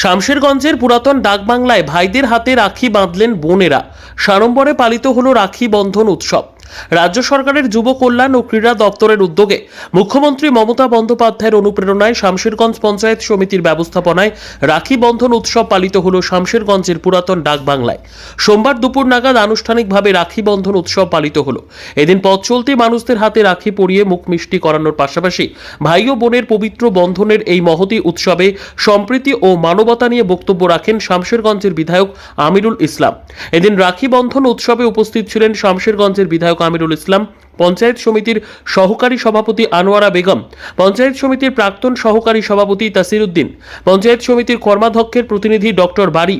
শামশেরগঞ্জের পুরাতন ডাকবাংলায় ভাইদের হাতে রাখি বাঁধলেন বোনেরা। সাড়ম্বরে পালিত হল রাখি বন্ধন উৎসব। রাজ্য সরকারের যুব কল্যাণ ও ক্রীড়া দপ্তরের উদ্যোগে মুখ্যমন্ত্রী মমতা বন্দ্যোপাধ্যায়ের অনুপ্রেরণায় শামশেরগঞ্জ পঞ্চায়েত সমিতির ব্যবস্থাপনায় রাখি বন্ধন উৎসব পালিত হলো শামশেরগঞ্জের পুরাতন ডাকবাংলায়। সোমবার দুপুর নাগাদ আনুষ্ঠানিকভাবে রাখি বন্ধন উৎসব পালিত হলো। এদিন পথ চলতি মানুষদের হাতে রাখি পরিয়ে মুখ মিষ্টি করানোর পাশাপাশি ভাই ও বোনের পবিত্র বন্ধনের এই মহতী উৎসবে সম্প্রীতি ও মানবতা নিয়ে বক্তব্য রাখেন শামশেরগঞ্জের বিধায়ক আমিরুল ইসলাম। এদিন রাখি বন্ধন উৎসবে উপস্থিত ছিলেন শামশেরগঞ্জের বিধায়ক আমিরুল ইসলাম, পঞ্চায়েত সমিতির সহকারী সভাপতি আনোয়ারা বেগম, পঞ্চায়েত সমিতির প্রাক্তন সহকারী সভাপতি তাসির উদ্দিন পঞ্চায়েত সমিতির কর্মাধ্যক্ষের প্রতিনিধি ডক্টর বাড়ি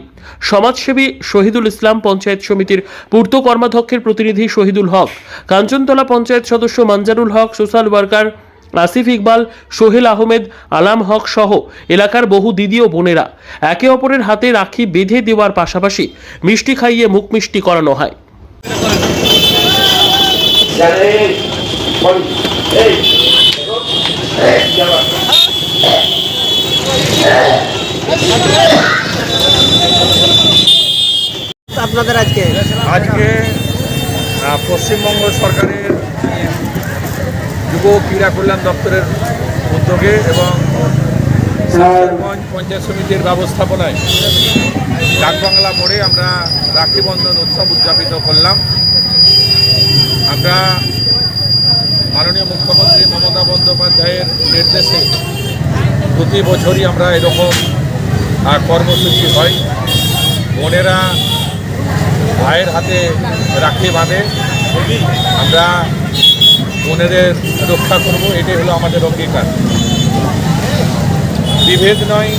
সমাজসেবী শহীদুল ইসলাম পঞ্চায়েত সমিতির পূর্ত কর্মাধ্যক্ষের প্রতিনিধি শহীদুল হক, কাঞ্চনতলা পঞ্চায়েত সদস্য মানজারুল হক, সোশ্যাল ওয়ার্কার আসিফ ইকবাল, সোহেল আহমেদ, আলাম হক সহ এলাকার বহু দিদি ও বোনেরা। একে অপরের হাতে রাখি বেঁধে দেওয়ার পাশাপাশি মিষ্টি খাইয়ে মুখ মিষ্টি করানো হয়। আপনাদের আজকে? আজকে পশ্চিমবঙ্গ সরকারের যুব ক্রীড়া কল্যাণ দপ্তরের উদ্যোগে এবং শামশেরগঞ্জ পঞ্চায়েত সমিতির ব্যবস্থাপনায় ডাকবাংলা মোড়ে আমরা রাখি বন্ধন উৎসব উদযাপিত করলাম। আমরা মাননীয় মুখ্যমন্ত্রী মমতা বন্দ্যোপাধ্যায়ের নির্দেশে প্রতি বছরই আমরা এরকম কর্মসূচি হয়। বোনেরা ভাইয়ের হাতে রাখি বাঁধে। আমরা বোনেদের রক্ষা করব, এটাই হলো আমাদের অঙ্গীকার। বিভেদ নয়,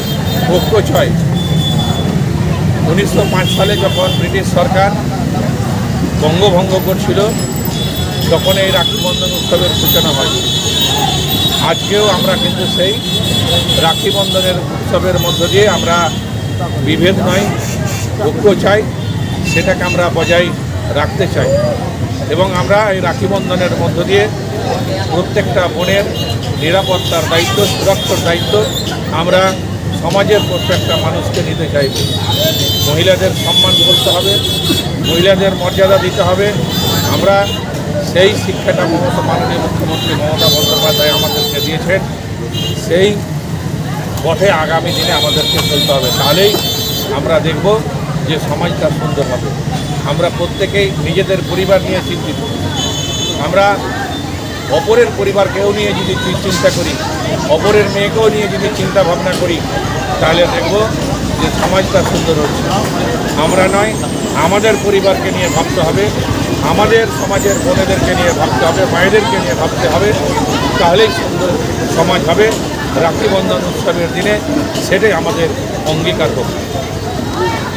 ঐক্য ছয়। উনিশশো সালে যখন ব্রিটিশ সরকার বঙ্গভঙ্গ করছিল, তখন এই রাখি বন্ধন উৎসবের সূচনা হয়। আজকেও আমরা কিন্তু সেই রাখি বন্ধনের উৎসবের মধ্য দিয়ে আমরা বিভেদ নয়, ঐক্য চাই, সেটাকে আমরা বজায় রাখতে চাই। এবং আমরা এই রাখি বন্ধনের মধ্য দিয়ে প্রত্যেকটা বোনের নিরাপত্তার দায়িত্ব, সুরক্ষার দায়িত্ব আমরা সমাজের প্রত্যেকটা মানুষকে নিতে চাইব। মহিলাদের সম্মান করতে হবে মহিলাদের মর্যাদা দিতে হবে। আমরা সেই শিক্ষাটা মমতা মাননীয় মুখ্যমন্ত্রী মমতা বন্দ্যোপাধ্যায় আমাদেরকে দিয়েছেন। সেই পথে আগামী দিনে আমাদেরকে চলতে হবে। তাহলেই আমরা দেখব যে সমাজটা সুন্দর হবে। আমরা প্রত্যেকেই নিজেদের পরিবার নিয়ে চিন্তিত। আমরা অপরের পরিবারকেও নিয়ে যদি চিন্তা করি, অপরের মেয়েকেও নিয়ে যদি চিন্তা ভাবনা করি, তাহলে দেখব যে সমাজটা সুন্দর হচ্ছে। আমরা নয়, আমাদের পরিবারকে নিয়ে ভাবতে হবে। আমাদের সমাজের বোনেদেরকে নিয়ে ভাবতে হবে মায়েদেরকে নিয়ে ভাবতে হবে। তাহলেই সুন্দর সমাজ হবে। রাখিবন্ধন উৎসবের দিনে সেটাই আমাদের অঙ্গীকার হোক।